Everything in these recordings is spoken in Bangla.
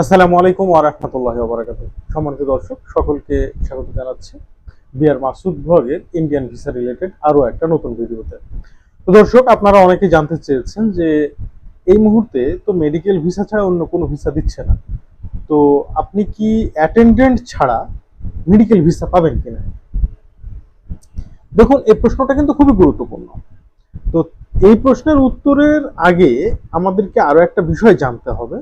আসসালামু আলাইকুম ওয়া রাহমাতুল্লাহি ওয়া বারাকাতুহু। সম্মানিত দর্শক, সকলকে স্বাগত জানাচ্ছি বিআর মাসুদ ব্লগের ইন্ডিয়ান ভিসা রিলেটেড আরও একটা নতুন ভিডিওতে। তো দর্শক, আপনারা অনেকেই জানতে চেয়েছেন যে এই মুহূর্তে তো মেডিকেল ভিসা ছাড়া অন্য কোনো ভিসা দিচ্ছে না। তো আপনি কি অ্যাটেন্ডেন্ট ছাড়া মেডিকেল ভিসা পাবেন কিনা? দেখুন, এই প্রশ্নটা কিন্তু খুবই গুরুত্বপূর্ণ। তো এই প্রশ্নের উত্তরের আগে আমাদেরকে আরও একটা বিষয় জানতে হবে।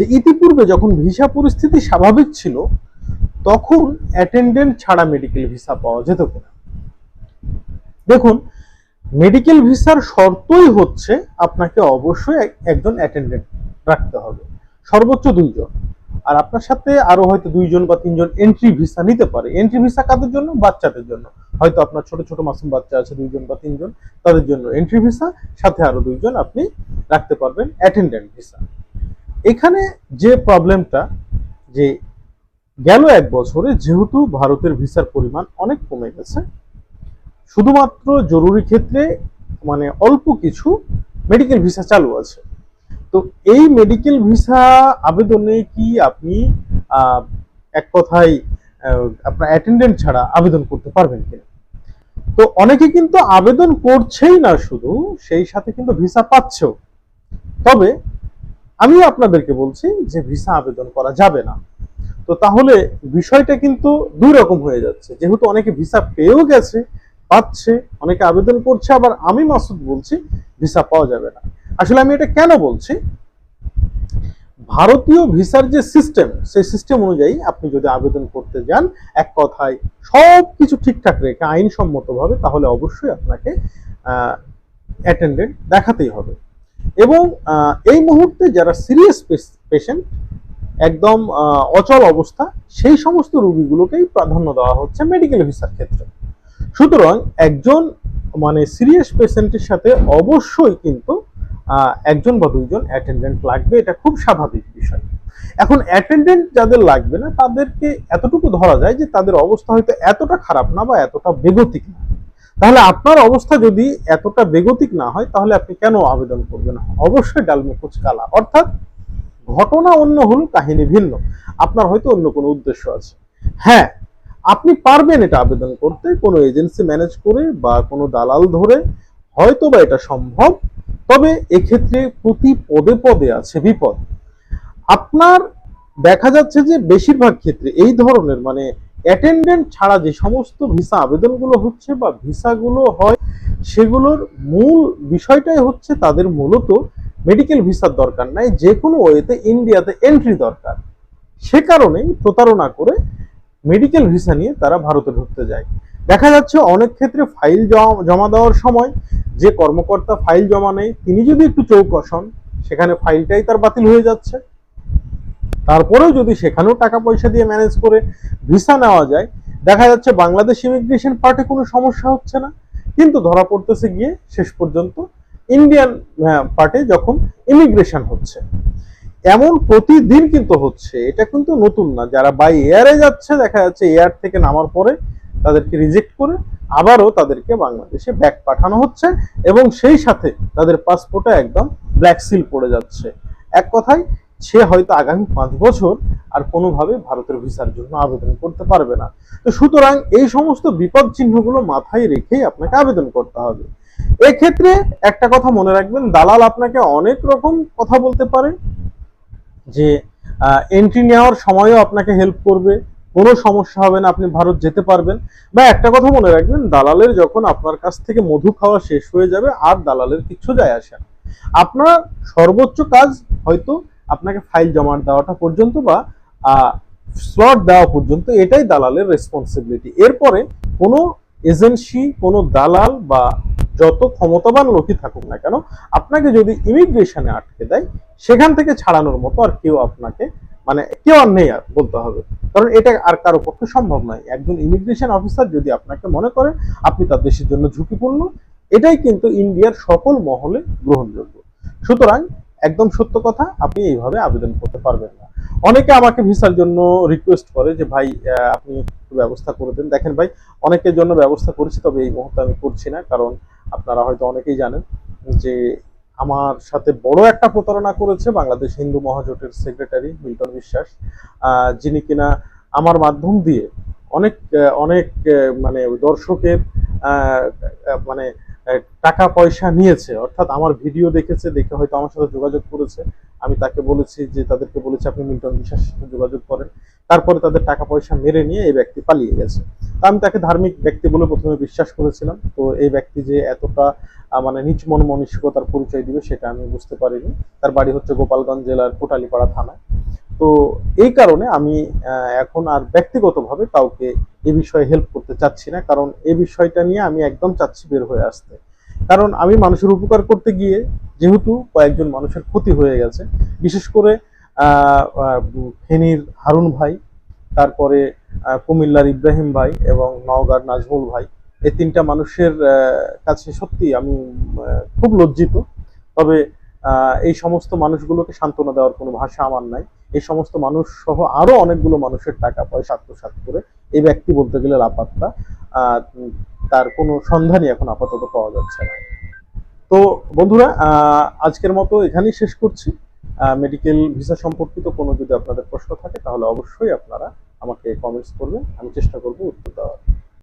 যে ইতিপূর্বে যখন ভিসা পরিস্থিতি স্বাভাবিক ছিল, তখন অ্যাটেন্ডেন্ট ছাড়া মেডিকেল ভিসা পাওয়া যেত কিনা। দেখুন মেডিকেল ভিসার শর্তই হচ্ছে আপনাকে অবশ্যই একজন অ্যাটেন্ডেন্ট রাখতে হবে। সর্বোচ্চ দুইজন। আর আপনার সাথে আরও হয়তো দুইজন বা তিনজন এন্ট্রি ভিসা নিতে পারে। এন্ট্রি ভিসা কাদের জন্য? বাচ্চাদের জন্য। হয়তো আপনার ছোট ছোট মাসুম বাচ্চা আছে, দুইজন বা তিনজন, তাদের জন্য এন্ট্রি ভিসা সাথে আরও দুইজন আপনি রাখতে পারবেন অ্যাটেন্ডেন্ট ভিসা এখানে যে প্রবলেমটা যে গেল এক বছরে যেহেতু ভারতের ভিসার পরিমাণ অনেক কমে গেছে, শুধুমাত্র জরুরি ক্ষেত্রে মানে অল্প কিছু মেডিকেল ভিসা চালু আছে। তো এই মেডিকেল ভিসা আবেদনে কি আপনি এক কথায় আপনার অ্যাটেন্ডেন্ট ছাড়া আবেদন করতে পারবেন কিনা? তো অনেকে কিন্তু আবেদন করছেই না শুধু, সেই সাথে কিন্তু ভিসা পাচ্ছেও। তবে আমি আপনাদেরকে বলছি যে ভিসা আবেদন করা যাবে না। তো তাহলে বিষয়টা কিন্তু দুই রকম হয়ে যাচ্ছে। যেহেতু অনেকে ভিসা পেয়েও গেছে, পাচ্ছে, অনেকে আবেদন করছে, আবার আমি মাসুদ বলছি ভিসা পাওয়া যাবে না। আসলে আমি এটা কেন বলছি? ভারতীয় ভিসার যে সিস্টেম, সেই সিস্টেম অনুযায়ী আপনি যদি আবেদন করতে যান, এক কথায় সব কিছু ঠিকঠাক রেখে, আইনসম্মতভাবে, তাহলে অবশ্যই আপনাকে অ্যাটেন্ডেন্ট দেখাতেই হবে। এবং এই মুহূর্তে যারা সিরিয়াস পেশেন্ট একদম অচল অবস্থা, সেই সমস্ত রোগীগুলোকেই প্রাধান্য দেওয়া হচ্ছে মেডিকেল ভিসার ক্ষেত্রে। সুতরাং একজন মানে সিরিয়াস পেশেন্টের সাথে অবশ্যই কিন্তু একজন বা দুইজন অ্যাটেন্ডেন্ট লাগবে, এটা খুব স্বাভাবিক বিষয়। এখন অ্যাটেন্ডেন্ট যাদের লাগবে না, তাদেরকে এতটুকু ধরা যায় যে তাদের অবস্থা হয়তো এতটা খারাপ না বা এতটা বেগতিক না। তাহলে আপনার অবস্থা যদি এতটা বেগতিক না হয়, তাহলে আপনি কেন আবেদন করবেন? অবশ্যই ডালমে কুচকালা অর্থাৎ ঘটনা অন্য হলো, কাহিনী ভিন্ন। আপনার হয়তো অন্য কোনো উদ্দেশ্য আছে। হ্যাঁ আপনি পারবেন এটা আবেদন করতে, কোনো এজেন্সি ম্যানেজ করে বা কোনো দালাল ধরে। হয়তো বা এটা সম্ভব, তবে এক্ষেত্রে প্রতি পদে পদে আছে বিপদ। আপনার দেখা যাচ্ছে যে বেশিরভাগ ক্ষেত্রে এই ধরনের মানে অ্যাটেন্ডেন্ট ছাড়া যে সমস্ত ভিসা আবেদনগুলো হচ্ছে বা ভিসাগুলো হয়, সেগুলোর মূল বিষয়টাই হচ্ছে তাদের মূলত মেডিকেল ভিসার দরকার নাই, যে কোনো ওয়েতে ইন্ডিয়াতে এন্ট্রি দরকার। সে কারণেই প্রতারণা করে মেডিকেল ভিসা নিয়ে তারা ভারতে ঢুকতে যায়। দেখা যাচ্ছে অনেক ক্ষেত্রে ফাইল জমা- দেওয়ার সময় যে কর্মকর্তা ফাইল জমা নেয়, তিনি যদি একটু চৌকস হন, সেখানে ফাইলটাই তার বাতিল হয়ে যাচ্ছে। তারপরেও যদি সেখানেও টাকা পয়সা দিয়ে ম্যানেজ করে ভিসা নেওয়া যায়, দেখা যাচ্ছে বাংলাদেশ ইমিগ্রেশন পার্টে কোনো সমস্যা হচ্ছে না। কিন্তু ধরা পড়তেছে গিয়ে শেষ পর্যন্ত ইন্ডিয়ান পার্টে যখন ইমিগ্রেশন হচ্ছে। এমন প্রতিদিন কিন্তু হচ্ছে, এটা কিন্তু নতুন না। যারা বাই এয়ারে যাচ্ছে, দেখা যাচ্ছে এয়ার থেকে নামার পরে তাদেরকে রিজেক্ট করে আবারও তাদেরকে বাংলাদেশে ব্যাক পাঠানো হচ্ছে এবং সেই সাথে তাদের পাসপোর্টে একদম ব্ল্যাক সিল পড়ে যাচ্ছে। এক কথায় সে হয়তো আগামী পাঁচ বছর আর কোনোভাবে ভারতের ভিসার জন্য আবেদন করতে পারবে না। তো সুতরাং এই সমস্ত বিপদ চিহ্নগুলো মাথায় রেখেই আপনাকে আবেদন করতে হবে। এক্ষেত্রে একটা কথা মনে রাখবেন, দালাল আপনাকে অনেক রকম কথা বলতে পারে, যে এন্ট্রি নেওয়ার সময়ও আপনাকে হেল্প করবে, কোনো সমস্যা হবে না, আপনি ভারত যেতে পারবেন। বা একটা কথা মনে রাখবেন, দালালের যখন আপনার কাছ থেকে মধু খাওয়া শেষ হয়ে যাবে, আর দালালের কিচ্ছু যায় আসে না। আপনার সর্বোচ্চ কাজ হয়তো আপনাকে ফাইল জমা দেওয়াটা পর্যন্ত বা স্লট দেওয়া পর্যন্ত এটাই দালালের রেসপন্সিবিলিটি এরপরে কোনো এজেন্সি কোনো দালাল বা যত ক্ষমতাবান লোকই থাকুক না কেন, আপনাকে যদি ইমিগ্রেশনে আটকে দেয়, সেখান থেকে ছাড়ানোর মতো আর কেউ আপনাকে মানে কেউ আর নেই আর বলতে হবে। কারণ এটা আর কারও পক্ষে সম্ভব নয়। একজন ইমিগ্রেশন অফিসার যদি আপনাকে মনে করে, আপনি তার দেশের জন্য ঝুঁকিপূর্ণ, এটাই কিন্তু ইন্ডিয়ার সকল মহলে গ্রহণযোগ্য। সুতরাং একদম সত্য কথা, আপনি এইভাবে আবেদন করতে পারবেন না। অনেকে আমাকে ভিসার জন্য রিকোয়েস্ট করে যে, ভাই আপনি একটু ব্যবস্থা করে দেন। দেখেন ভাই, অনেকের জন্য ব্যবস্থা করেছি, তবে এই মুহূর্তে আমি করছি না, কারণ আপনারা হয়তো অনেকেই জানেন যে, আমার সাথে বড় একটা প্রতারণা করেছে বাংলাদেশ হিন্দু মহাজোটের সেক্রেটারি মিল্টন বিশ্বাস যিনি কিনা আমার মাধ্যম দিয়ে অনেক অনেক মানে দর্শকের মানে টাকা পয়সা নিয়েছে, অর্থাৎ আমার ভিডিও দেখেছে, দেখে হয়তো আমার সাথে যোগাযোগ করেছে। আমি তাকে বলেছি যে, তাদেরকে বলেছি, আপনি মিল্টন বিশ্বাসের সাথে যোগাযোগ করেন। তারপরে তাদের টাকা পয়সা মেরে নিয়ে এই ব্যক্তি পালিয়ে গেছে। তা আমি তাকে ধার্মিক ব্যক্তি বলে প্রথমে বিশ্বাস করেছিলাম। তো এই ব্যক্তি যে এতটা মানে নিচ মন মনস্কতার পরিচয় দিবে, সেটা আমি বুঝতে পারিনি। তার বাড়ি হচ্ছে গোপালগঞ্জ জেলার কোটালীপাড়া থানায়। তো এই কারণে আমি এখন আর ব্যক্তিগতভাবে কাউকে এ বিষয়ে হেল্প করতে চাচ্ছি না। কারণ এ বিষয়টা নিয়ে আমি একদম চাচ্ছি বের হয়ে আসতে। কারণ আমি মানুষের উপকার করতে গিয়ে যেহেতু কয়েকজন মানুষের ক্ষতি হয়ে গেছে। বিশেষ করে ফেনীর হারুন ভাই, তারপরে কুমিল্লার ইব্রাহিম ভাই এবং নওগাঁর নাজমুল ভাই, এই তিনটা মানুষের কাছে সত্যি আমি খুব লজ্জিত। তবে এই সমস্ত মানুষগুলোকে সান্ত্বনা দেওয়ার কোনো ভাষা আমার নাই। এই সমস্ত মানুষ সহ আরও অনেকগুলো মানুষের টাকা পয়সা আত্মসাৎ করে এই ব্যক্তি বলতে গেলে লাপাত্তা তার কোনো সন্ধানই এখন আপাতত পাওয়া যাচ্ছে না। তো বন্ধুরা আজকের মতো এখানেই শেষ করছি। মেডিকেল ভিসা সম্পর্কিত কোনো যদি আপনাদের প্রশ্ন থাকে, তাহলে অবশ্যই আপনারা আমাকে কমেন্টস করবেন। আমি চেষ্টা করব উত্তর দেওয়ার।